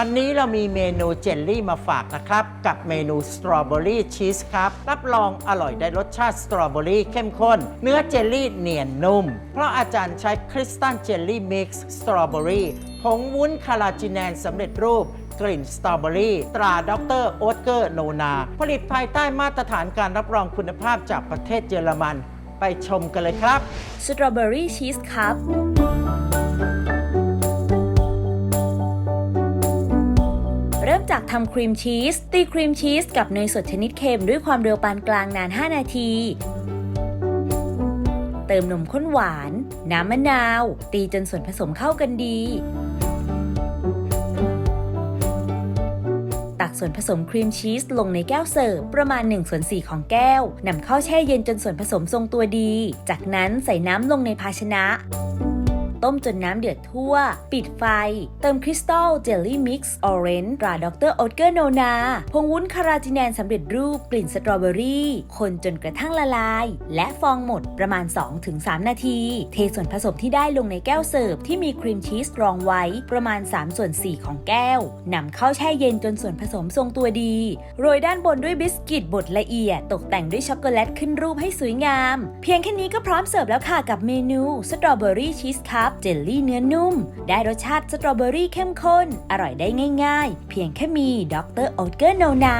วันนี้เรามีเมนูเจลลี่มาฝากนะครับ กับเมนูสตรอเบอรี่ชีสครับ รับรองอร่อยได้รสชาติสตรอเบอรี่เข้มข้น เนื้อเจลลี่เนียนนุ่ม เพราะอาจารย์ใช้คริสตัลเจลลี่มิกซ์สตรอเบอรี่ผงวุ้นคาราจิแนนสำเร็จรูปกลิ่นสตรอเบอรี่ตราด็อกเตอร์โอ๊ตเกอร์โนนา ผลิตภายใต้มาตรฐานการรับรองคุณภาพจากประเทศเยอรมัน ไปชมกันเลยครับสตรอเบอรี่ชีสคริ่ม จากทำครีมชีส ตีครีมชีสกับเนยสดชนิดเค็มด้วยความเร็วปานกลางนาน 5 นาที เติมนมข้นหวาน น้ำมะนาว ตีจนส่วนผสมเข้ากันดี ตักส่วนผสมครีมชีสลงในแก้วเสิร์ฟประมาณ1ส่วน4ของแก้วนำเข้าแช่เย็นจนส่วนผสมทรงตัวดี จากนั้นใส่น้ำลงในภาชนะ ต้มจนน้ำเดือดทั่ว ปิดไฟ เติมคริสตัลเจลลี่มิกซ์ออเรนจ์ตราด็อกเตอร์โอตเกอร์โนนาผงวุ้นคาราจิแนนสำเร็จรูปกลิ่นสตรอเบอรี่ คนจนกระทั่งละลาย และฟองหมดประมาณ 2-3 นาที เทส่วนผสมที่ได้ลงในแก้วเสิร์ฟที่มีครีมชีสรองไว้ประมาณ 3 ส่วน 4 ของแก้วนำเข้าแช่เย็นจนส่วนผสมทรงตัวดี โรยด้านบนด้วยบิสกิตบดละเอียด ตกแต่งด้วยช็อกโกแลตขึ้นรูปให้สวยงาม เพียงแค่นี้ก็พร้อมเสิร์ฟแล้วค่ะกับเมนูสตรอเบอรี่ชีสคัพเจลลี่เนื้อนุ่ม ได้รสชาติสตรอเบอรี่เข้มข้น อร่อยได้ง่ายๆ เพียงแค่มีด็อกเตอร์โอตเกอร์โนนา